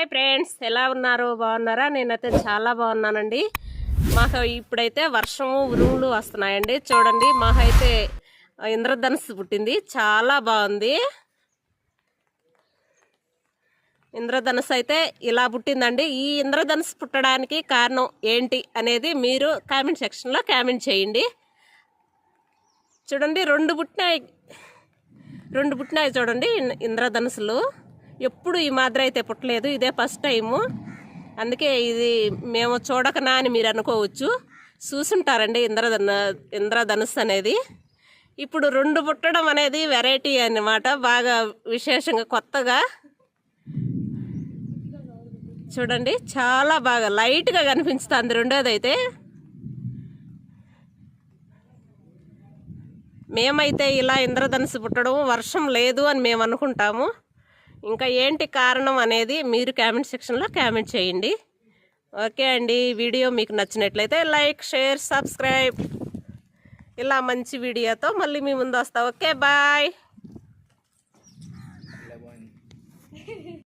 Hi friends ఎలా ఉన్నారు? బాగున్నారా? నేనైతే చాలా బాగున్నానండి. మాకు ఇప్పుడైతే వర్షము ఉరుములు వస్తున్నాయండి. చూడండి మాకైతే ఇంద్రధనుస్సు పుట్టింది. చాలా బాగుంది. ఇంద్రధనుస్సు అయితే ఇలా పుట్టిందండి. ఈ ఇంద్రధనుస్సు పుట్టడానికి కారణం ఏంటి అనేది మీరు కామెంట్ సెక్షన్లో కామెంట్ చేయండి. చూడండి రెండు పుట్టినాయి. రెండు పుట్టినాయి చూడండి ఇంద్రధనుసులు ఎప్పుడు ఈ మాదిరి అయితే పుట్టలేదు. ఇదే ఫస్ట్ టైము. అందుకే ఇది మేము చూడకనా అని మీరు అనుకోవచ్చు. చూసుంటారండి ఇంద్రధను ఇంద్రధనుస్సు అనేది. ఇప్పుడు రెండు పుట్టడం అనేది వెరైటీ అన్నమాట. బాగా విశేషంగా కొత్తగా. చూడండి చాలా బాగా లైట్గా కనిపిస్తుంది రెండోదైతే. మేమైతే ఇలా ఇంద్రధనుసు పుట్టడం వర్షం లేదు అని మేము అనుకుంటాము. ఇంకా ఏంటి కారణం అనేది మీరు కామెంట్ సెక్షన్లో కామెంట్ చేయండి. ఓకే అండి వీడియో మీకు నచ్చినట్లయితే లైక్ షేర్ సబ్స్క్రైబ్. ఇలా మంచి వీడియోతో మళ్ళీ మీ ముందు వస్తా. Okay bye.